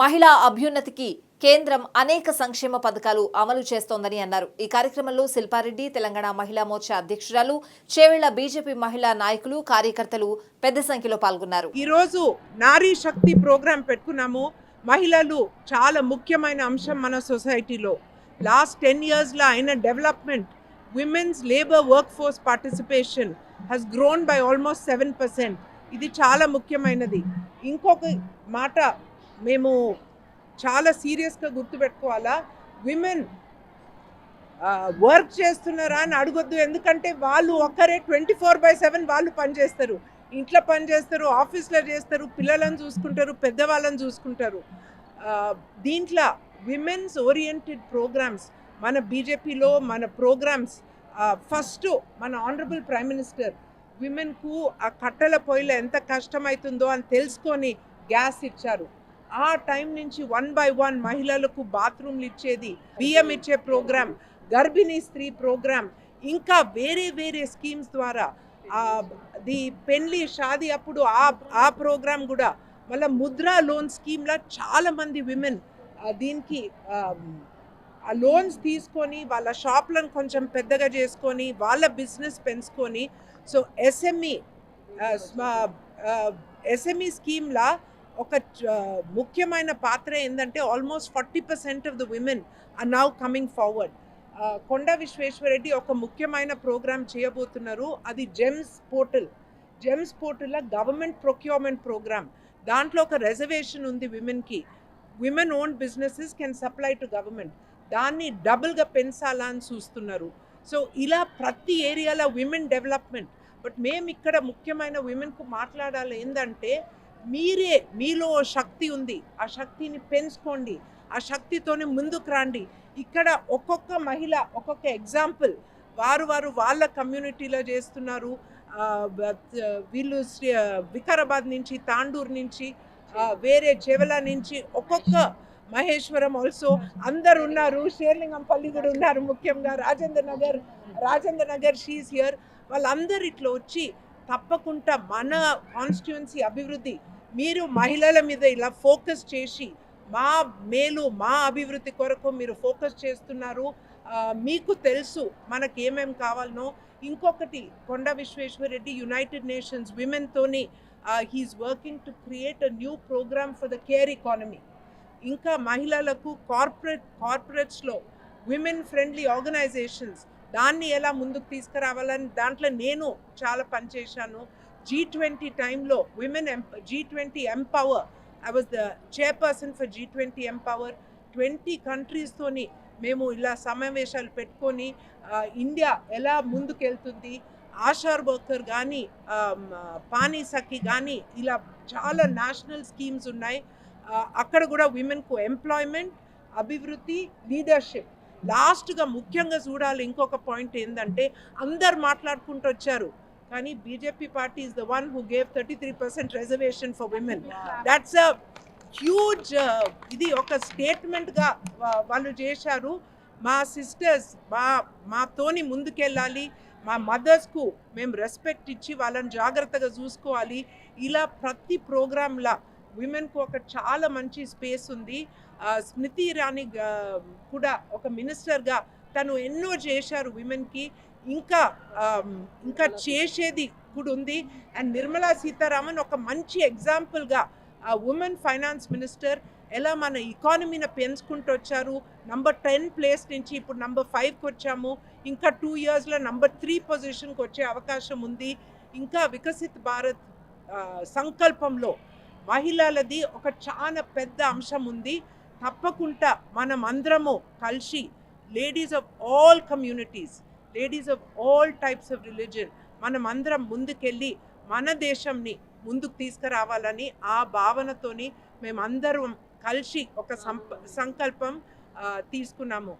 మహిళా అభ్యున్నతికి కేంద్రం అనేక సంక్షేమ పథకాలు అమలు చేస్తోందని అన్నారు. ఈ కార్యక్రమంలో శిల్పారెడ్డి తెలంగాణ మహిళా మోర్చా అధ్యక్షురాలు చేవేళ్ళ బీజేపీ మహిళా నాయకులు కార్యకర్తలు పెద్ద సంఖ్యలో పాల్గొన్నారు. ఈరోజు నారీ శక్తి ప్రోగ్రాం పెట్టుకున్నాము. మహిళలు చాలా ముఖ్యమైన అంశం మన సొసైటీలో. లాస్ట్ టెన్ ఇయర్స్లో అయిన development women's labour work force participation has grown by almost seven percent ఇది చాలా ముఖ్యమైనది. ఇంకొక మాట మేము చాలా సీరియస్గా గుర్తుపెట్టుకోవాలా? విమెన్ వర్క్ చేస్తున్నారా అని అడగొద్దు. ఎందుకంటే వాళ్ళు ఒక్కరే ట్వంటీ ఫోర్ బై సెవెన్ వాళ్ళు పనిచేస్తారు ఇంట్లో పని చేస్తారు ఆఫీస్లో చేస్తారు పిల్లలను చూసుకుంటారు పెద్దవాళ్ళని చూసుకుంటారు. దీంట్లో విమెన్స్ ఓరియంటెడ్ ప్రోగ్రామ్స్ మన బీజేపీలో మన ప్రోగ్రామ్స్ ఫస్ట్ మన ఆనరబుల్ ప్రైమ్ మినిస్టర్ విమెన్కు ఆ కట్టెల పొయ్యిలో ఎంత కష్టమవుతుందో అని తెలుసుకొని గ్యాస్ ఇచ్చారు. ఆ టైం నుంచి వన్ బై వన్ మహిళలకు బాత్రూమ్లు ఇచ్చేది బియ్యం ఇచ్చే ప్రోగ్రామ్ గర్భిణీ స్త్రీ ప్రోగ్రామ్ ఇంకా వేరే వేరే స్కీమ్స్ ద్వారా ది పెళ్ళి షాది అప్పుడు ఆ ఆ ప్రోగ్రామ్ కూడా మళ్ళీ ముద్రా లోన్ స్కీమ్లో చాలా మంది విమెన్ దీనికి ఆ, ఆ లోన్స్ తీసుకొని వాళ్ళ షాప్లను కొంచెం పెద్దగా చేసుకొని వాళ్ళ బిజినెస్ పెంచుకొని సో ఎస్ఎంఈ ఎస్ఎంఈ స్కీమ్లా ఒక ముఖ్యమైన పాత్ర ఏంటంటే almost forty percent of the women are now coming forward. Konda Vishweshwar Reddy ఒక ముఖ్యమైన ప్రోగ్రామ్ చేయబోతున్నారు. అది జెమ్స్ పోర్టల్. జెమ్స్ పోర్టల్లో గవర్నమెంట్ ప్రొక్యూర్మెంట్ ప్రోగ్రామ్. దాంట్లో ఒక రిజర్వేషన్ ఉంది విమెన్కి. Women own businesses can supply to government. దాన్ని డబుల్గా పెంచాలా అని చూస్తున్నారు. సో ఇలా ప్రతి ఏరియాలో విమెన్ డెవలప్మెంట్. బట్ మేము ఇక్కడ ముఖ్యమైన విమెన్కు మాట్లాడాలి ఏంటంటే మీరే మీలో ఓ శక్తి ఉంది. ఆ శక్తిని పెంచుకోండి. ఆ శక్తితోనే ముందుకు రండి. ఇక్కడ ఒక్కొక్క మహిళ ఒక్కొక్క ఎగ్జాంపుల్. వారు వారు వాళ్ళ కమ్యూనిటీలో చేస్తున్నారు. వీళ్ళు వికారాబాద్ నుంచి తాండూరు నుంచి వేరే చెవెల నుంచి ఒక్కొక్క మహేశ్వరం ఆల్సో అందరు ఉన్నారు. షేర్లింగంపల్లి కూడా ఉన్నారు ముఖ్యంగా. రాజేంద్ర నగర్ రాజేంద్ర నగర్ షీస్ హియర్ వాళ్ళందరు ఇట్లా వచ్చి తప్పకుండా మన కాన్స్టిట్యున్సీ అభివృద్ధి మీరు మహిళల మీద ఇలా ఫోకస్ చేసి మా మేలు మా అభివృద్ధి కొరకు మీరు ఫోకస్ చేస్తున్నారు. మీకు తెలుసు మనకి ఏమేమి కావాలనో. ఇంకొకటి Konda Vishweshwar Reddy United Nations విమెన్తోని he's working to create a new programme for the care economy ఇంకా మహిళలకు కార్పొరేట్ కార్పొరేట్స్లో విమెన్ ఫ్రెండ్లీ ఆర్గనైజేషన్స్ దాన్ని ఎలా ముందుకు తీసుకురావాలని దాంట్లో నేను చాలా పనిచేశాను. జీ ట్వంటీ టైంలో women em G twenty empower I was the chairperson for G twenty empower twenty కంట్రీస్తోని మేము ఇలా సమావేశాలు పెట్టుకొని ఇండియా ఎలా ముందుకెళ్తుంది ఆషార్ వర్కర్ కానీ పానీ సఖి కానీ ఇలా చాలా నేషనల్ స్కీమ్స్ ఉన్నాయి. అక్కడ కూడా విమెన్కు ఎంప్లాయ్మెంట్ అభివృద్ధి లీడర్షిప్ లాస్ట్గా ముఖ్యంగా చూడాలి ఇంకొక పాయింట్ ఏంటంటే అందరు మాట్లాడుకుంటూ వచ్చారు. కానీ BJP party is the one who gave thirty three percent reservation for women that's a huge ఇది ఒక స్టేట్మెంట్గా వాళ్ళు చేశారు. మా సిస్టర్స్ మా మాతోని ముందుకెళ్ళాలి. మా మదర్స్కు మేము రెస్పెక్ట్ ఇచ్చి వాళ్ళని జాగ్రత్తగా చూసుకోవాలి. ఇలా ప్రతి ప్రోగ్రాంలా విమెన్కు ఒక చాలా మంచి స్పేస్ ఉంది. స్మృతి ఇరానీ కూడా ఒక మినిస్టర్గా తను ఎన్నో చేశారు విమెన్కి ఇంకా ఇంకా చేసేది కూడా ఉంది. అండ్ నిర్మలా సీతారామన్ ఒక మంచి ఎగ్జాంపుల్గా ఉమెన్ ఫైనాన్స్ మినిస్టర్ ఎలా మన ఎకానమీని పెంచుకుంటూ వచ్చారు. నంబర్ టెన్ ప్లేస్ నుంచి ఇప్పుడు నంబర్ ఫైవ్కి వచ్చాము. ఇంకా టూ ఇయర్స్లో నంబర్ త్రీ పొజిషన్కి వచ్చే అవకాశం ఉంది. ఇంకా వికసిత్ భారత్ సంకల్పంలో మహిళలది ఒక చాలా పెద్ద అంశం ఉంది. తప్పకుండా మనం అందరము కలిసి ladies of all communities ladies of all types of religion మనం అందరం ముందుకెళ్ళి మన దేశంని ముందుకు తీసుకురావాలని ఆ భావనతోని మేమందరం కలిసి ఒక సంప సంకల్పం తీసుకున్నాము.